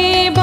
के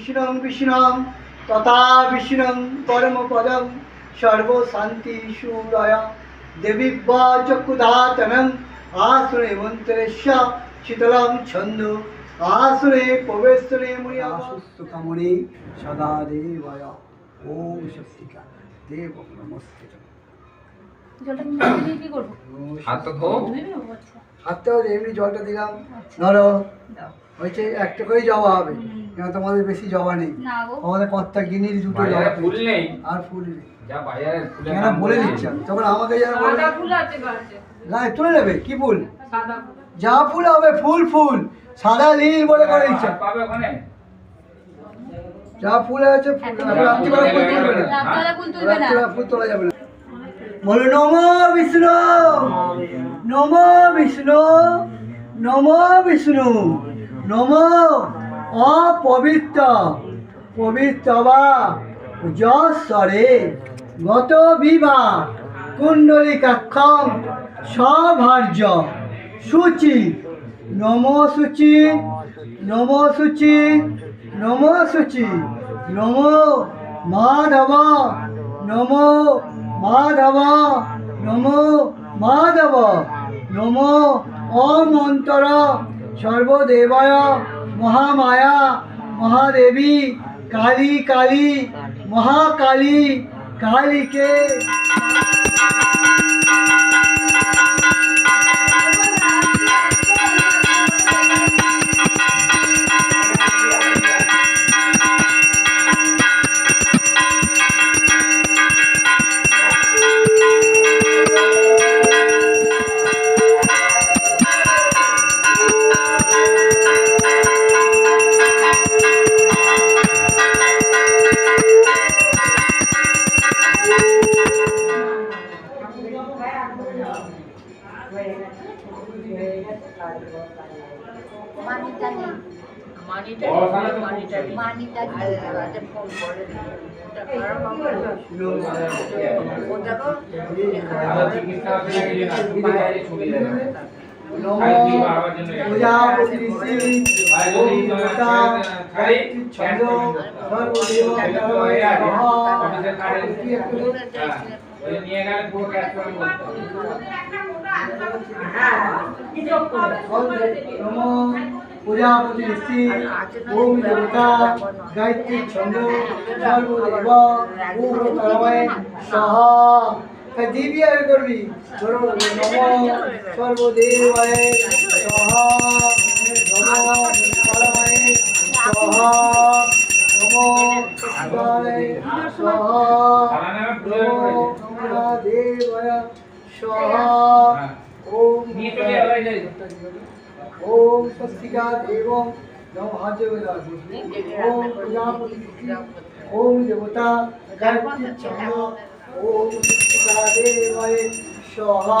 বিষ্ণুং বিষ্ণুং তথা বিষ্ণুং পরমপদম সর্বশান্তি সুরয় দেবীব্বা চক্ষুধাতনং আসনে মন্ত্রেশ্য শীতলং ছন্দ। আসনে প্রবেশনে মুনিয়া। সুস্থ কামনে সদা দেবায় ওম শক্তিকা। দেব নমস্তে। জলটা কি করব? হাত তো হাতটাও এমনি জলটা দিলাম। ধরো। হয়েছে একটা করেই জবা হবে। কেন তোমাদের বেশি জবা নেই? আমাদের কর্তা গিনির দুটো জবা ফুল নেই? আর ফুল নেই। যা বলে দিচ্ছেন তখন আমাকে যারা না তুলে নেবে? কি ফুল? যা ফুল হবে ফুল ফুল। সাদা নীল বলে করে দিচ্ছেন পাবে ওখানে? যা ফুল আছে তুলবে না। তোলা যাবে না। বলো নম বিষ্ণু। নম বিষ্ণু। নম বিষ্ণু। নম অপবিত্র। পবিত্র বা যশ্বরে গত বিবাহ কুণ্ডলিকাক্ষম সভার্য সূচি। নম সূচি নম সূচি নম সূচি নম মাধব নম মাধব নম মাধব, নম অমন্তর। সর্বদেবায় মহামায়া মহাদেবী কালী কালী মহাকালী কালীকে ঋষি আর ওম যদি তোমার দুর্গা খাই, ছন্দ সর্বদেব ওই নিয়ে গেলে পুরো ক্যাশ করে বলতে হবে। নম প্রজাপতি ঋষি ওম দেবতা গায়ত্রী ছন্দ সর্বদেব তারাময় সাহা। দিবি আর করবি? নম সর্বদেবায় সাহা। নম তারাময় সাহা। নম সাহা। নম দেবায় সাহা ওম ওম স্বস্তিকা দেবং ওম প্রজাপতি ওম দেবতা গায়ত্রী চন্দ্র ওম স্বস্তিকা দেবায় স্বাহা।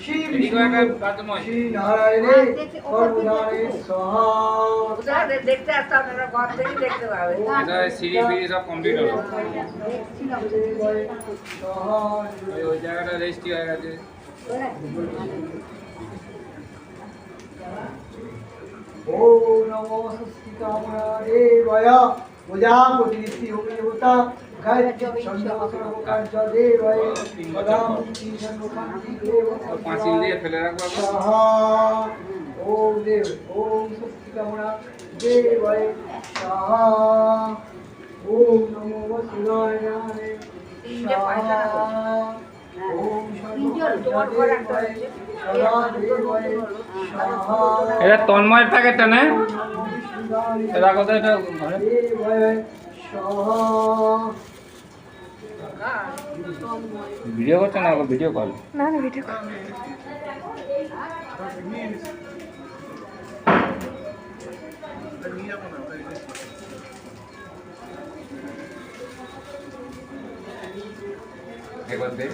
স্বস্তি সর্বদেবায় নমো শ্রী এদিকে একটা বিষ্ণু বাথরুম শ্রী নারায়ণে সর্বদানে স্বাহা দেখতে আসতাম না ঘর থেকে দেখতে পাবে এটা সিঁড়ি ফিড়ি সব কমপ্লিট হলো দেবায় স্বাহা ওই ওই জায়গাটা রেজিস্ট্রি হয়ে গেছে ওম নমো পাঁচিল দিয়ে ফেলে রাখব ওম দেব ওম কামনা দেবায় সাহা ওম নমো এটা? তন্ময়ের প্যাকেটটা না এটা কথা এটা? ভিডিও করছে না ভিডিও কল না না ভিডিও একবার দে।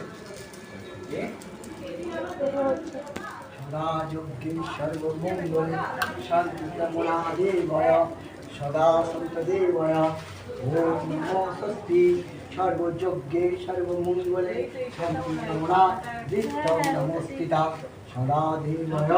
সদা যজ্ঞে সর্বমঙ্গলে শান্তি কামনা দেবায় সদা সন্ত দেবায় ওম নমো স্বস্তি সর্বযজ্ঞে সর্বমঙ্গলে শান্তি কামনা দিত্যং নমস্তিতা সদা দেবায়